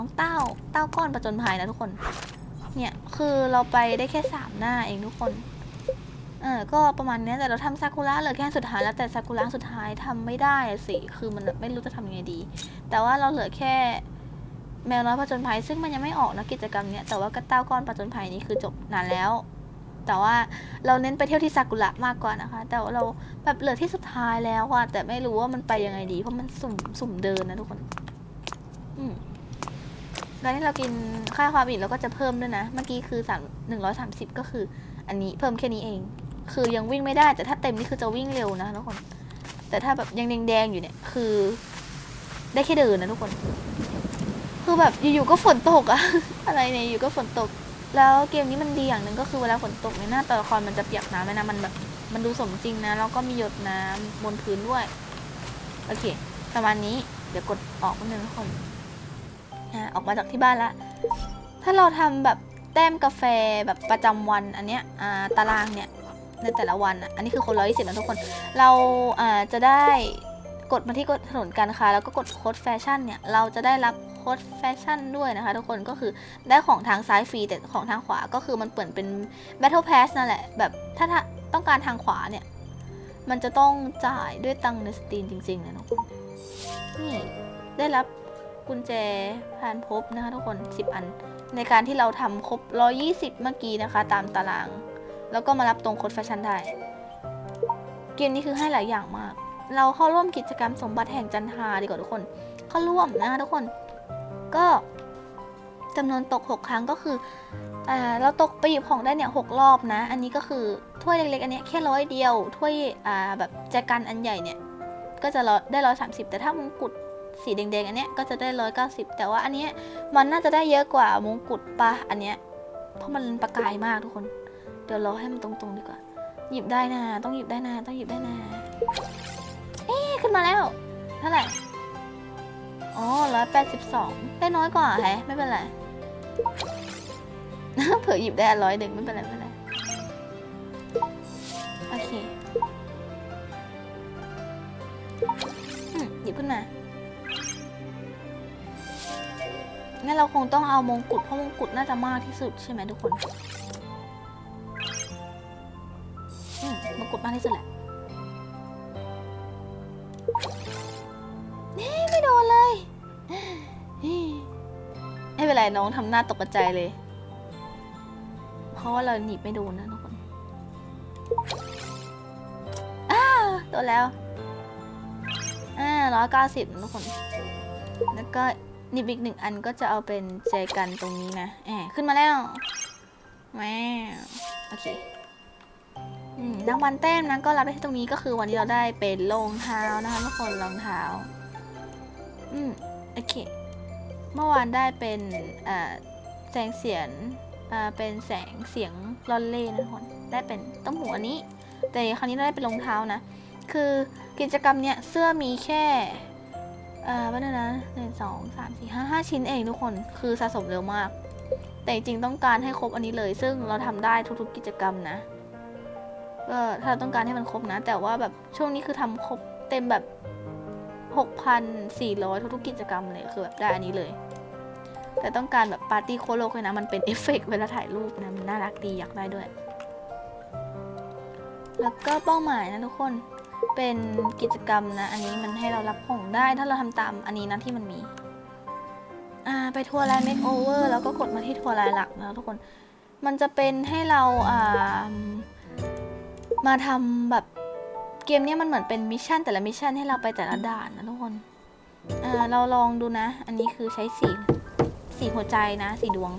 น้องเต้า เต้าก้อนประจนภัยนะทุกคน เนี่ยคือเราไปได้แค่สามหน้าเองทุกคน เออก็ประมาณนี้แต่เราทำซากุระเหลือแค่สุดท้ายแล้วแต่ซากุระสุดท้ายทำไม่ได้สิคือมันไม่รู้จะทำยังไงดี แต่ว่าเราเหลือแค่แมวน้อยผจญภัยซึ่งมันยังไม่ออกนะกิจกรรมเนี้ยแต่ว่ากระเต้าก้อนผจญภัยนี้คือจบนานแล้ว แต่ว่าเราเน้นไปเที่ยวที่ซากุระมากกว่านะคะ แต่ว่าเราแบบเหลือที่สุดท้ายแล้วอะแต่ไม่รู้ว่ามันไปยังไงดี เพราะมันสุ่มสุ่มเดินนะทุกคน อืม การที่เรากินค่าความอิ่มเราก็จะเพิ่มด้วยนะ เมื่อกี้คือสามหนึ่งร้อยสามสิบก็คือ อันนี้เพิ่มแค่นี้เอง คือยังวิ่งไม่ได้ แต่ถ้าเต็มนี่คือจะวิ่งเร็วนะทุกคน แต่ถ้าแบบยังแดงๆอยู่เนี่ย คือ ได้แค่เดินนะทุกคน คือแบบอยู่ๆก็ฝนตกอะอะไรเนี่ยอยู่ก็ฝนตก แล้วเกมนี้มันดีอย่างหนึ่งก็คือเวลาฝนตกเนี่ยหน้าตัวละครมันจะเปียกน้ำเลยนะมันแบบ มันดูสมจริงนะแล้วก็มีหยดน้ำบนพื้นด้วย โอเค ประมาณนี้ เดี๋ยวกดออกนิดนึงทุกคน อ่าออกมาจากที่บ้านละถ้าเราทำแบบแต้มกาแฟแบบประจำวันอันเนี้ยตารางเนี่ยในแต่ละวันอะอันนี้คือคนร้อยยี่สิบนะทุกคน เราจะได้กดมาที่กดถนนการค้าแล้วก็กดโค้ดแฟชั่นเนี่ยเราจะได้รับโค้ดแฟชั่นด้วยนะคะทุกคนก็คือได้ของทางซ้ายฟรีแต่ของทางขวาก็คือมันเปิดเป็น Battle Pass นั่นแหละ แบบถ้าต้องการทางขวาเนี่ย มันจะต้องจ่ายด้วยตังในสตรีมจริงๆนะทุกคนนี่ได้รับ กุญแจผ่านพบนะคะทุกคน 10 อัน ในการที่เราทำครบ 120 เมื่อกี้นะคะ ตามตาราง แล้วก็มารับตรงโค้ดแฟชั่นได้ เกมนี้คือให้หลายอย่างมาก เราเข้าร่วมกิจกรรมสมบัติแห่งจันทาดีกว่าทุกคน เข้าร่วมนะคะทุกคน ก็จำนวนตก 6 ครั้งก็คือเราตกไปหยิบของได้เนี่ยหกรอบนะ อันนี้ก็คือถ้วยเล็กๆ อันเนี้ยแค่ร้อยเดียว ถ้วยแบบแจกันอันใหญ่เนี่ย ก็จะได้ร้อยสามสิบแต่ถ้ามงกุฎ สีแดงๆ อันเนี้ยก็จะได้ร้อยเก้าสิบแต่ว่าอันเนี้ยมันน่าจะได้เยอะกว่ามงกุฎปะอันเนี้ยเพราะมันประกายมากทุกคน เดี๋ยวรอให้มันตรงๆดีกว่า หยิบได้นะต้องหยิบได้นะต้องหยิบได้นะเอ๊ขึ้นมาแล้วเท่าไหร่อ๋อร้อยแปดสิบสองได้น้อยกว่าแฮะไม่เป็นไรเผื่อหยิบได้ร้อยหนึ่งไม่เป็นไรไม่เป็นไรโอเคหยิบขึ้นมา งั้นเราคงต้องเอามงกุฎเพราะมงกุฎน่าจะมากที่สุดใช่ไหมทุกคนอืมมงกุฎมากที่สุดแหละนี่ไม่โดนเลยไม่เป็นไรน้องทำหน้าตกใจเลย เพราะว่าเราหนีบไม่โดนนะทุกคนอ้าโดนแล้วอ่าร้อยเก้าสิบทุกคน แล้วก็ นิบอีกหนึ่งอันก็จะเอาเป็นใจกันตรงนี้นะแอบขึ้นมาแล้วแหมโอเคอืมรางวัลแต้มนะก็รับได้ที่ตรงนี้ก็คือวันนี้เราได้เป็นรองเท้านะคะทุกคนรองเท้า อืมโอเค เมื่อวานได้เป็นเอ่อแสงเสียงเป็นแสงเสียงลอนเล่นะทุกคนได้เป็นต้มหูอันนี้ แต่คราวนี้เราได้เป็นรองเท้านะ คือกิจกรรมเนี้ยเสื้อมีแค่ อ่อว่านะนะหนึ่งสองสามสี่ห้าห้าชิ้นเองทุกคนคือสะสมเร็วมาก แต่จริงต้องการให้ครบอันนี้เลย ซึ่งเราทำได้ทุกๆกิจกรรมนะก็ถ้าเราต้องการให้มันครบนะ แต่ว่าแบบช่วงนี้คือทำครบเต็มแบบ6,400 ทุกๆกิจกรรมเลยคือแบบได้อันนี้เลย แต่ต้องการแบบปาร์ตี้โคโลกเลยนะ มันเป็นเอฟเฟกต์เวลาถ่ายรูปนะ มันน่ารักดีอยากได้ด้วย แล้วก็เป้าหมายนะทุกคน เป็นกิจกรรมนะ อันนี้มันให้เรารับของได้ถ้าเราทำตามอันนี้นะที่มันมี อ่าไปทัวร์ไลน์เมคโอเวอร์แล้วก็กดมาที่ทัวร์ไลน์หลักนะทุกคน มันจะเป็นให้เราอ่ามาทำแบบเกมเนี้ยมันเหมือนเป็นมิชชั่นแต่ละมิชชั่นให้เราไปแต่ละด่านนะทุกคนอ่าเราลองดูนะ อันนี้คือใช้สีสีหัวใจนะสีดวง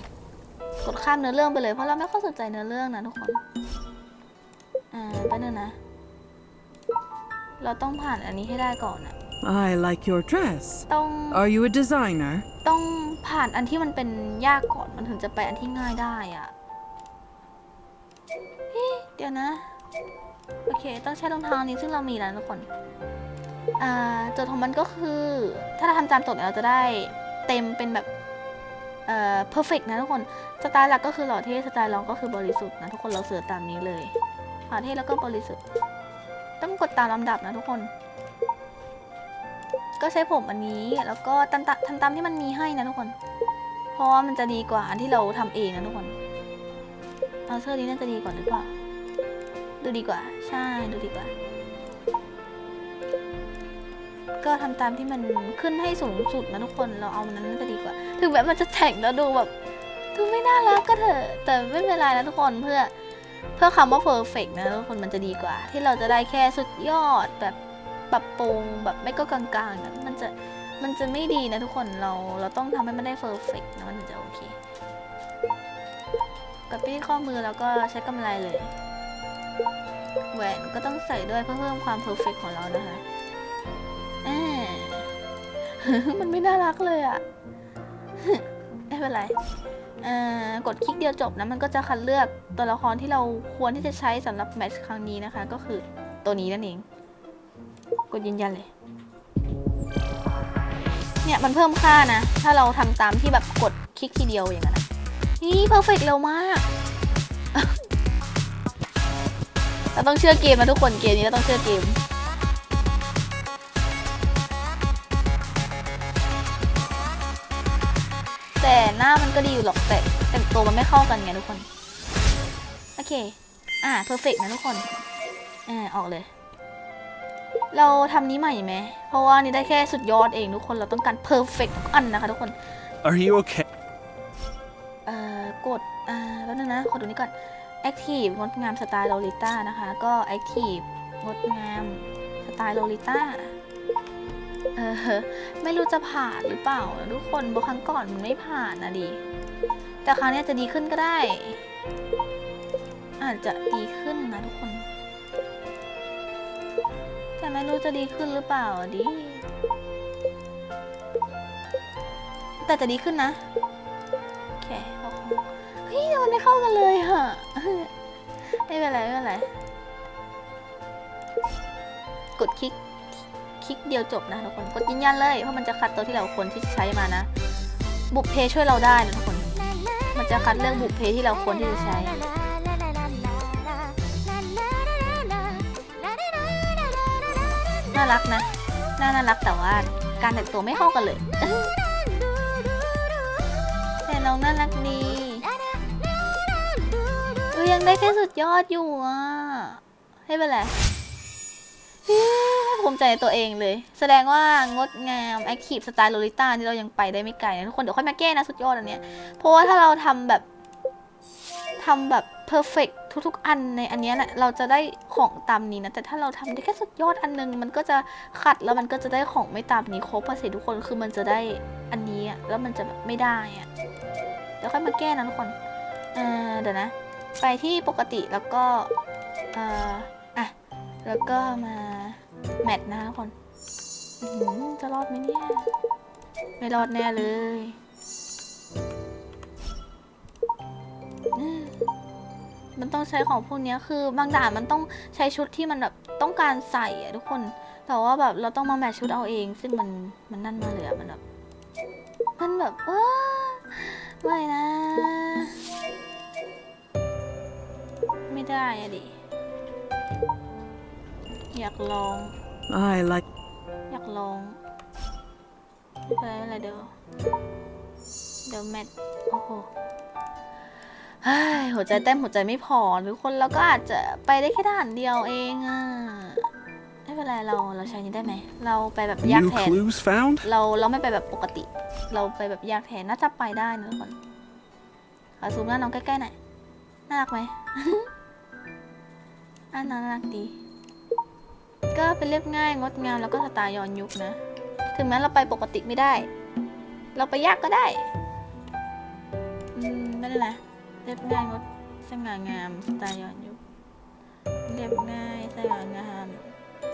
กดข้ามเนื้อเรื่องไปเลยเพราะเราไม่ค่อยสนใจเนื้อเรื่องนะทุกคน อ่าไปบนึงนะ เราต้องผ่านอันนี้ให้ได้ก่อนอะ I like your dress. ต้อง Are you a designer? ต้องผ่านอันที่มันเป็นยากก่อนมันถึงจะไปอันที่ง่ายได้อะเฮ้ยเดี๋ยวนะ โอเค ต้องใช้รองเท้านี้ซึ่งเรามีแล้วทุกคน อ่าโจทย์ของมันก็คือ ถ้าเราทำตามโจทย์เนี่ยเราจะได้เต็มเป็นแบบเอ่อ perfect นะทุกคน สไตล์หลักก็คือหล่อเท่สไตล์รองก็คือบริสุทธิ์นะทุกคนเราเสือตามนี้เลยหล่อเท่แล้วก็บริสุทธิ์ ต้องกดตามลำดับนะทุกคน ก็ใช้ผมอันนี้แล้วก็ทำตามทำตามที่มันมีให้นะทุกคน เพราะว่ามันจะดีกว่าอันที่เราทำเองนะทุกคนเอาเสื้อนี้น่าจะดีกว่าหรือเปล่า ดูดีกว่า ใช่ดูดีกว่า ก็ทำตามที่มันขึ้นให้สูงสุดนะทุกคนเราเอามันนั้นน่าจะดีกว่า ถึงแม้มันจะแต่งแล้วดูแบบดูไม่น่ารักก็เถอะแต่ไม่เป็นไรนะทุกคนเพื่อ เพื่อคำว่า perfect นะทุกคนมันจะดีกว่า ที่เราจะได้แค่สุดยอดแบบปรับปรุงแบบไม่ก็กลางๆนะมันจะมันจะไม่ดีนะทุกคนเราเราต้องทำให้มันได้ perfect นะมันถึงจะโอเคกดไปที่ข้อมือแล้วก็ใช้กำไรเลย แหวนก็ต้องใส่ด้วยเพื่อเพิ่มความ perfect ของเรานะคะมมันไม่น่ารักเลยอะไม่เป็นไร กดคลิกเดียวจบนะมันก็จะคัดเลือกตัวละครที่เราควรที่จะใช้สำหรับแมตช์ครั้งนี้นะคะ ก็คือตัวนี้นั่นเอง กดยืนยันเลย เนี่ยมันเพิ่มค่านะ ถ้าเราทำตามที่แบบกดคลิกทีเดียวอย่างนั้นนะนี่เพอร์เฟกเร็วมาก เราต้องเชื่อเกมนะทุกคนเกมนี้เราต้องเชื่อเกม แต่หน้ามันก็ดีอยู่หรอกแต่แต่งตัวมันไม่เข้ากันไงทุกคน โอเค อ่าเพอร์เฟกนะทุกคนอ่าออกเลย เราทำนี้ใหม่ไหม เพราะว่านี่ได้แค่สุดยอดเองทุกคนเราต้องการเพอร์เฟกทุกอันนะคะทุกคน Are you okay? เอ่อกดอ่าแป๊บนึงนะขอดูนี้ก่อน Active งดงามสไตล์โลลิต้านะคะ ก็ Active งดงามสไตล์โลลิต้า เออไม่รู้จะผ่านหรือเปล่าทุกคนเพราะครั้งก่อนมันไม่ผ่านนะดิ แต่ครั้งนี้จะดีขึ้นก็ได้ อาจจะดีขึ้นนะทุกคน แต่ไม่รู้จะดีขึ้นหรือเปล่าดิ แต่จะดีขึ้นนะ โอเคเอาของเฮ้ยมันไม่เข้ากันเลยอะไม่เป็นไรไม่เป็นไร กดคลิก ลิกเดียวจบนะทุกคนกดยืนยันเลยเพราะมันจะคัดตัวที่เราควรที่จะใช้มานะ บุกเพช่วยเราได้นะทุกคน มันจะคัดเลือกบุกเพที่เราควรที่จะใช้น่ารักนะน่าน่ารักแต่ว่าการแต่งตัวไม่เข้ากันเลยแต่น้องน่ารักดียังได้แค่สุดยอดอยู่อะให้เป็นไรเฮ้ย ภูมิใจในตัวเองเลย แสดงว่างดงามแอคทีฟสไตล์โลลิต้านี่เรายังไปได้ไม่ไกลนะทุกคนเดี๋ยวค่อยมาแก้นะสุดยอดอันเนี้ยเพราะว่าถ้าเราทำแบบทำแบบเพอร์เฟกทุกๆ อันในอันเนี้ยแหละเราจะได้ของตามนี้นะ แต่ถ้าเราทำได้แค่สุดยอดอันนึง มันก็จะขัดแล้วมันก็จะได้ของไม่ตามนี้ครบอะสิทุกคนคือมันจะได้อันนี้อะแล้วมันจะแบบไม่ได้อะเดี๋ยวค่อยมาแก้นะทุกคนเออเดี๋ยวนะ ไปที่ปกติแล้วก็เอออะแล้วก็มา แมทนะทุกคนอื้อหือจะรอดไหมเนี่ย ไม่รอดแน่เลยมันต้องใช้ของพวกนี้คือบางด่านมันต้องใช้ชุดที่มันแบบต้องการใส่อะทุกคน แต่ว่าแบบเราต้องมาแมทชุดเอาเอง ซึ่งมันมันนั่นมาเลยอะมันแบบมันแบบเออไม่นะ ไม่ได้อะดิ อยากลอง I like อยากลองไม่เป็นไรไม่เป็นไรเดี๋ยวเดี๋ยวแมทโอ้โหเฮ้ยหัวใจเต้นหัวใจไม่พอทุกคนเราก็อาจจะไปได้แค่ด่านเดียวเองอะไม่เป็นไรเราเราใช้นี้ได้ไหม เราไปแบบยาก New แทน clues found? เราเราไม่ไปแบบปกติ เราไปแบบยากแทนน่าจะไปได้นะทุกคนขอซูมหน้าน้องใกล้ๆหน่อยน่ารักไหมอ่าน่ารักดี ก็เป็นเรียบง่ายงดงามแล้วก็สไตล์ย้อนยุคนะ ถึงแม้เราไปปกติไม่ได้ เราไปยากก็ได้ อืมไม่ได้นะเรียบง่ายงดสง่างามสไตล์ย้อนยุค เรียบง่ายสง่างาม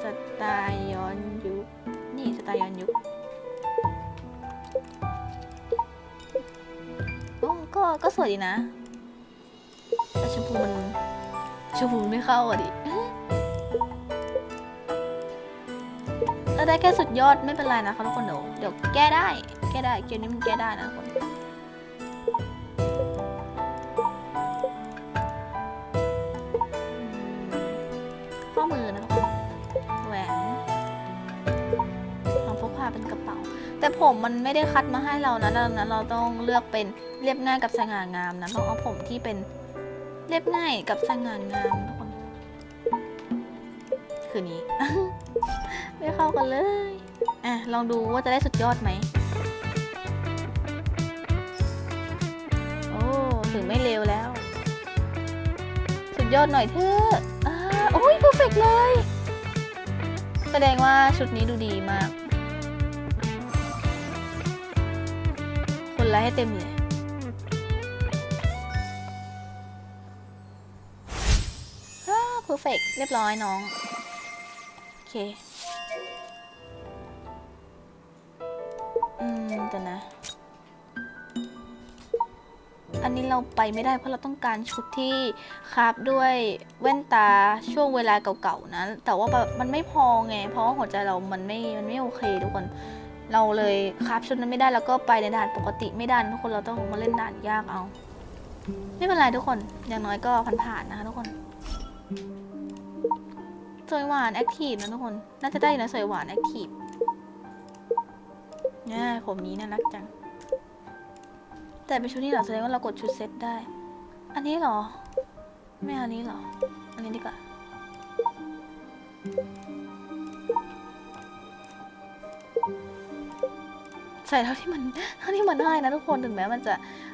สไตล์ย้อนยุค นี่สไตล์ย้อนยุคโอ้ก็ก็สวยดีนะแต่ชมพูมันชมพูไม่เข้าอะดิ ได้แค่สุดยอดไม่เป็นไรนะคะทุกคนเดี๋ยวเดี๋ยวแก้ได้ แก้ได้เกมนี้มันแก้ได้นะคนข้อมือนะทุกคนแหวนของพกพาเป็นกระจแต่ผมมันไม่ได้คัดมาให้เรานะดังนั้นเราต้องเลือกเป็นเรียบง่ายกับสง่างามนะต้องเอาผมที่เป็นเรียบง่ายกับสง่างาม คนคือนี้ ไม่เข้ากันเลย อะ ลองดูว่าจะได้สุดยอดไหม โอ้ถึงไม่เร็วแล้ว สุดยอดหน่อยเถอะอ่าโอ้ยเพอร์เฟกเลย แสดงว่าชุดนี้ดูดีมาก คนไลค์ให้เต็มเลยอ้าเพอร์เฟกเรียบร้อยน้องโอ เค อืมแต่นะ อันนี้เราไปไม่ได้เพราะเราต้องการชุดที่คราบด้วยแว่นตาช่วงเวลาเก่าๆนะ แต่ว่ามันไม่พอไง เพราะว่าหัวใจเรามันไม่ มันไม่โอเคทุกคน เราเลยคราบชุดนั้นไม่ได้แล้วก็ไปในด่านปกติไม่ได้นทุกคนเราต้องมาเล่นด่านยากเอา ไม่เป็นไรทุกคน อย่างน้อยก็ผ่านๆนะคะทุกคน สวยหวานแอคทีฟนะทุกคน น่าจะได้นะสวยหวานแอคทีฟเนี่ยผมนี้น่ารักจัง แต่เป็นชุดนี้เหรอแสดงว่าเรากดชุดเซตได้ อันนี้เหรอ ไม่อาอันนี้เหรอ อันนี้ดีกว่าใส่เท่าที่มันเท่าที่มันได้นะทุกคนถึงแม้มันจะ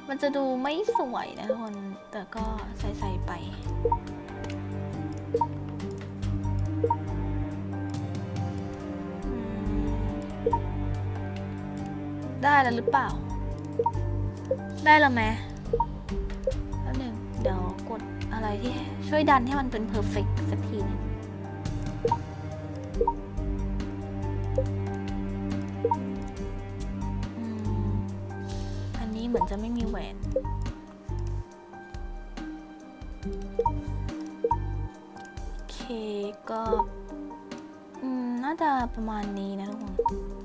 มันจะดูไม่สวยนะทุกคน แต่ก็ใส่ใส่ไป แล้วหรือเปล่า ได้แล้วไหมแล้วหนึ่งเดี๋ยวกดอะไรที่ช่วยดันให้มันเป็นเพอร์เฟกสักทีนึงอันนี้เหมือนจะไม่มีแหวนโอเคก็น่าจะประมาณนี้นะทุกคน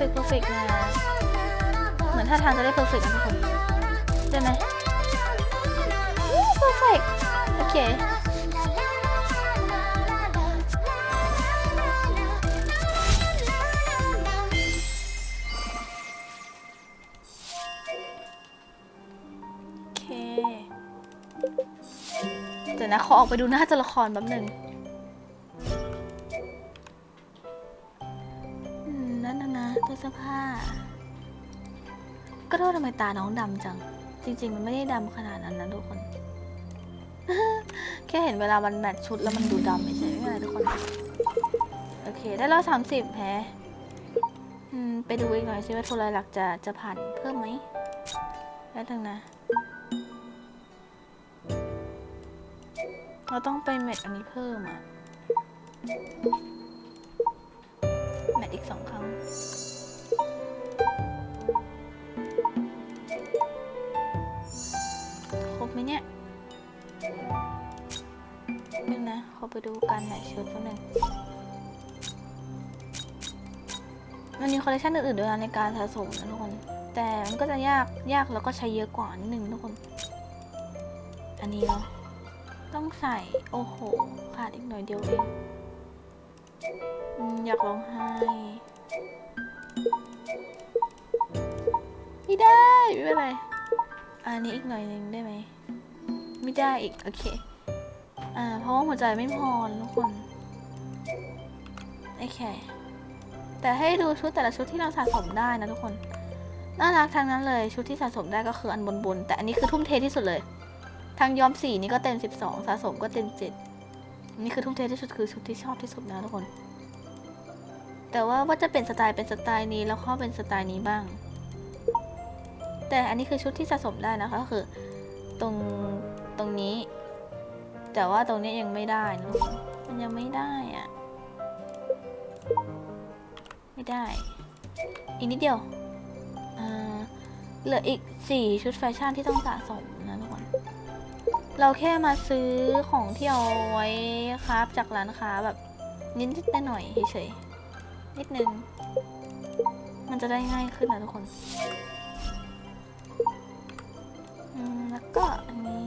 ได้ไหม perfect perfect นะเหมือนท่าทางจะได้ perfect นะทุกคนได้ไหมอู้ perfect โอเคโอเคเดี๋ยวนะขอออกไปดูหน้าตัวละครแป๊บหนึ่ง มตาน้องดำจัง จริง ๆ มันไม่ได้ดำขนาดนั้นนะทุกคน แค่เห็นเวลามันแมทชุดแล้วมันดูดำเฉยๆไม่เป็นไรทุกคน โอเค ได้ร้อยสามสิบแฮะอืมไปดูอีกหน่อยสิว่าโทรหลักจะจะผ่านเพิ่มไหมแล้วนึงนะ เราต้องไปแมทอันนี้เพิ่มอะ คอลเลคชันอื่นๆด้วยนะในการสะสมนะทุกคน แต่มันก็จะยากยากแล้วก็ใช้เยอะกว่านิดนึงทุกคน อันนี้เนาะต้องใส่โอ้โหขาดอีกหน่อยเดียวเองอยากร้องไห้ไม่ได้ไม่เป็นไรอันนี้อีกหน่อยหนึงได้ไหมไม่ได้อีกโอเคอ่าเพราะว่าหัวใจไม่พอทุกคนโอเค แต่ให้ดูชุดแต่ละชุดที่เราสะสมได้นะทุกคน น่ารักทั้งนั้นเลยชุดที่สะสมได้ก็คืออันบนๆ แต่อันนี้คือทุ่มเทที่สุดเลย ทางย้อมสีนี่ก็เต็ม 12 สะสมก็เต็ม7นี่คือทุ่มเทที่สุดคือชุดที่ชอบที่สุดนะทุกคน แต่ว่าว่าจะเป็นสไตล์เป็นสไตล์นี้แล้วก็เป็นสไตล์นี้บ้าง แต่อันนี้คือชุดที่สะสมได้นะคะก็คือ ตรงตรงนี้ แต่ว่าตรงนี้ยังไม่ได้นะมันยังไม่ได้อะ ไม่ได้ อีกนิดเดียวเหลืออีก 4 ชุดแฟชั่นที่ต้องสะสมนะทุกคน เราแค่มาซื้อของที่เอาไว้ครับจากร้านค้าแบบนิดๆหน่อยๆเฉยๆนิดนึง มันจะได้ง่ายขึ้นนะทุกคนแล้วก็อันนี้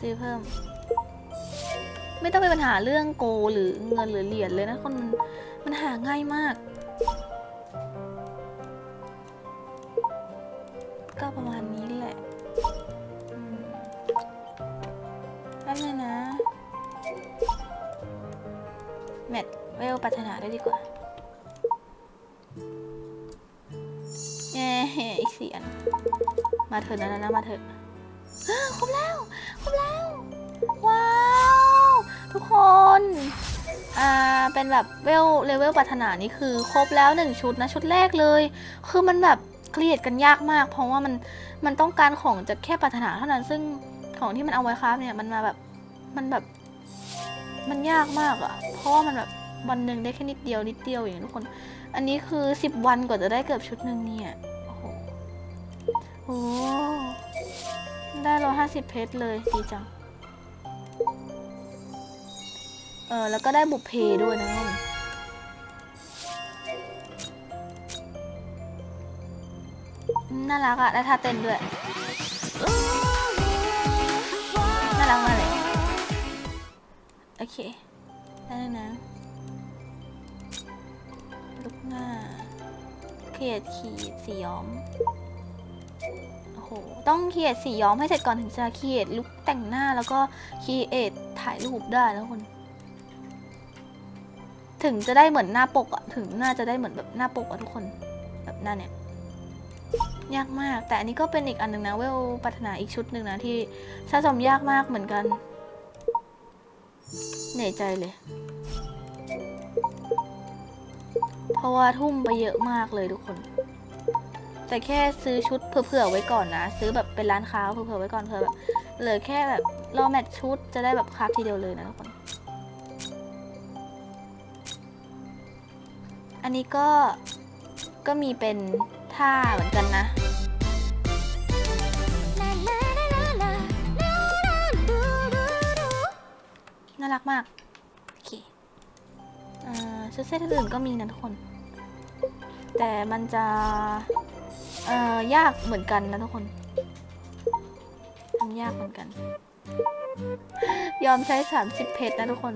ซื้อเพิ่ม ไม่ต้องมีปัญหาเรื่องโกหรือเงินหรือเหรียญเลยนะคนมัน มันหาง่ายมาก ก็ประมาณนี้แหละแป๊บนึงนะ แมทเวลปรารถนาได้วยดีกว่าเย้อีกสี่อันมาเถอะนะนะนะมาเถอะครบแล้ว ครบแล้ว ว้าว ทุกคน อ่าเป็นแบบเวลเลเวลปรารถนานี่คือครบแล้วหนึ่งชุดนะชุดแรกเลย คือมันแบบเครียดกันยากมาก เพราะว่ามันมันต้องการของจากแค่ปรารถนาเท่านั้นซึ่งของที่มันเอาไว้ครับเนี่ยมันมาแบบมันแบบมันยากมากอะเพราะว่ามันแบบวันหนึ่งได้แค่นิดเดียวนิดเดียวอย่างนี้ทุกคน อันนี้คือสิบวันกว่าจะได้เกือบชุดหนึ่งเนี่ยโอ้โหโอ้ได้ร้อยห้าสิบเพชรเลยดีจัง เออแล้วก็ได้บุพเพด้วยนะน่ารักอะได้ท่าเต้นด้วย น่ารักมากเลย โอเค ได้แล้วนะลูกหน้าเขียดขีดสีย้อม โอ้โห ต้องเขียดสีย้อมให้เสร็จก่อนถึงจะเขียดลุกแต่งหน้าแล้วก็เคีเอทถ่ายรูปได้แล้วคน ถึงจะได้เหมือนหน้าปกอะถึงน่าจะได้เหมือนแบบหน้าปกอะทุกคนแบบหน้าเนี่ยยากมาก แต่อันนี้ก็เป็นอีกอันหนึ่งนะเวลปรารถนาอีกชุดหนึ่งนะที่สะสมยากมากเหมือนกันเหนื่อยใจเลย เพราะว่าทุ่มไปเยอะมากเลยทุกคน แต่แค่ซื้อชุดเผื่อๆไว้ก่อนนะ ซื้อแบบเป็นร้านค้าเผื่อๆไว้ก่อนเผื่อแบบเหลือแค่แบบรอแมทชุดจะได้แบบคราฟทีเดียวเลยนะทุกคน นนี้ก็ก็มีเป็นท่าเหมือนกันนะ น่ารักมาก โอเคอ่าชุดเซตอื่นก็มีนะทุกคน แต่มันจะ เอ่อ ยากเหมือนกันนะทุกคนทำยากเหมือนกัน ยอมใช้ 30 เพชรนะทุกคน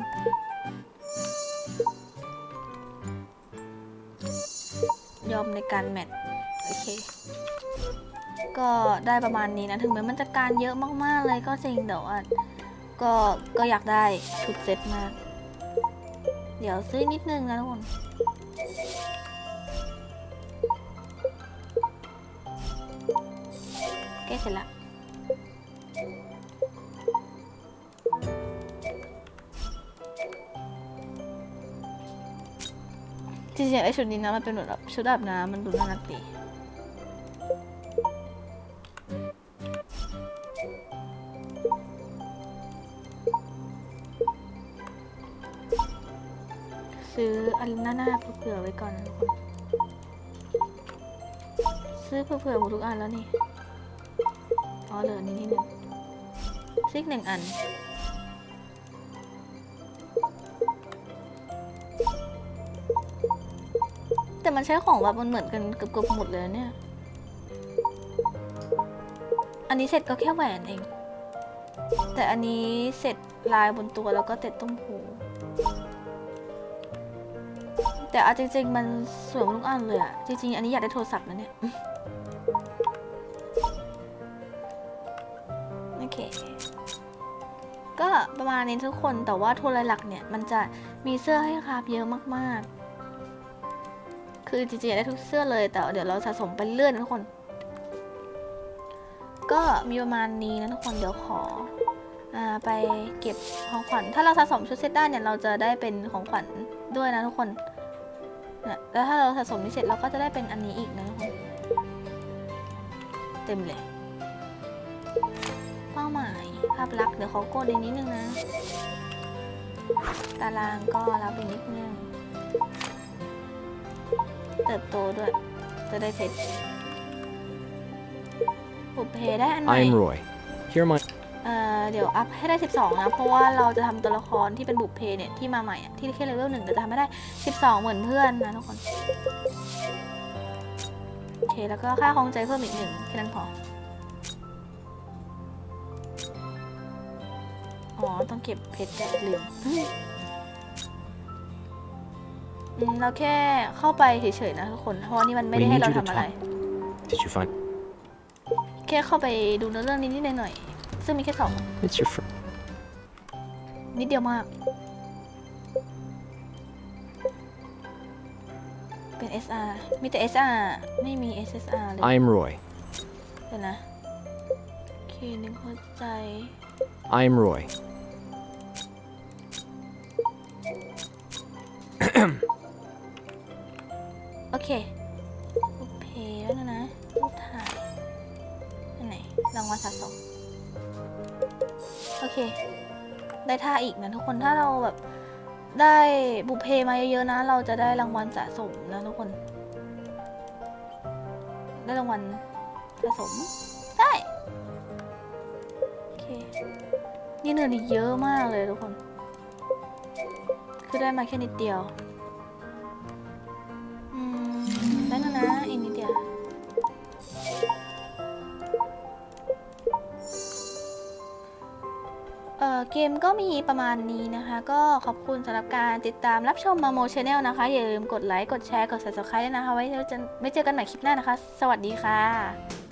ยอมในการแมทโอเค ก็ได้ประมาณนี้นะ ถึงแม้มันจะการเยอะมากๆเลยก็จริงแต่ว่าก็ก็อยากได้ชุดเซ็ตมาก เดี๋ยวซื้อนิดนึงนะทุกคนใกล้เสร็จละ จริงๆไอชุดนี้นะมันเป็นแบบชุดอาบน้ำมันดูน่ารักดีซื้ออันหน้าหน้าเผื่อไว้ก่อนนะทุกคนซื้อเผื่อหมดทุกอันแล้วนี่ อ๋อเหลือนนี้นิดหนึ่งซิกหนึ่งอัน มันใช้ของแบบมันเหมือนกันเกือบๆหมดเลยเนี่ย อันนี้เสร็จก็แค่แหวนเอง แต่อันนี้เสร็จลายบนตัวแล้วก็เต็ดต้มหู แต่เอาจริง ๆ มันสวยกว่าทุกอันเลยอะจริง ๆ อันนี้อยากได้โทรศัพท์นะเนี่ย โอเคก็ประมาณนี้ทุกคนแต่ว่าโทรหลักเนี่ย มันจะมีเสื้อให้คราบเยอะมาก ๆ คือจริงๆได้ทุกเสื้อเลย แต่เดี๋ยวเราสะสมไปเรื่อยนะทุกคน ก็มีประมาณนี้นะทุกคนเดี๋ยวขออไปเก็บของขวัญ ถ้าเราสะสมชุดเซตได้เนี่ยเราจะได้เป็นของขวัญด้วยนะทุกคนเนี่ยแล้วถ้าเราสะสมนี้เสร็จเราก็จะได้เป็นอันนี้อีกนะทุกคนเต็มเลยเป้าหมายภาพลักษณ์เดี๋ยวเขากดอีกนิดนึงนะ ตารางก็รับไปนิดนึง เติบโตด้วย จะได้เพชรบุพเพได้อันไหน I am Roy. Here are my. เอ่อเดี๋ยวอัพให้ได้ 12 นะ เพราะว่าเราจะทำตัวละครที่เป็นบุพเพเนี่ย ที่มาใหม่อะที่แค่เลเวลหนึ่งเดี๋ยวจะทำให้ได้ 12 เหมือนเพื่อนนะทุกคน โอเค แล้วก็ค่าครองใจเพิ่มอีกหนึ่งแค่นั้นพอ อ๋อ ต้องเก็บเพชรด้วยลืม อืมเราแค่เข้าไปเฉยๆนะทุกคนเพราะว่านี่มันไม่ได้ We ให้ need เรา you to ทำอะไร Did you find? แค่เข้าไปดูเนื้อเรื่องนิดๆหน่อยๆซึ่งมีแค่สอง It's your friend. นิดเดียวมาก เป็น SR มีแต่ SR ไม่มี SSR เลย I'm Roy. เดี๋ยวนะโอเคหนึ่งหัวใจ I'm Roy. เครูปเพแล้วนะรูปถ่ายอันไหนรางวัลสะสม โอเค ได้ท่าอีกนะทุกคนถ้าเราแบบได้บุเพมาเยอะๆนะ เราจะได้รางวัลสะสมนะทุกคน ได้รางวัลสะสมได้โอเคนี่เนินอีเยอะมากเลยทุกคน คือได้มาแค่นิดเดียว เกมก็มีประมาณนี้นะคะ ก็ขอบคุณสำหรับการติดตามรับชมมาโมชแนลนะคะ อย่าลืมกดไลค์ กดแชร์ กด subscribe ด้วยนะคะ ไว้เจอไม่เจอกันใหม่คลิปหน้านะคะ สวัสดีค่ะ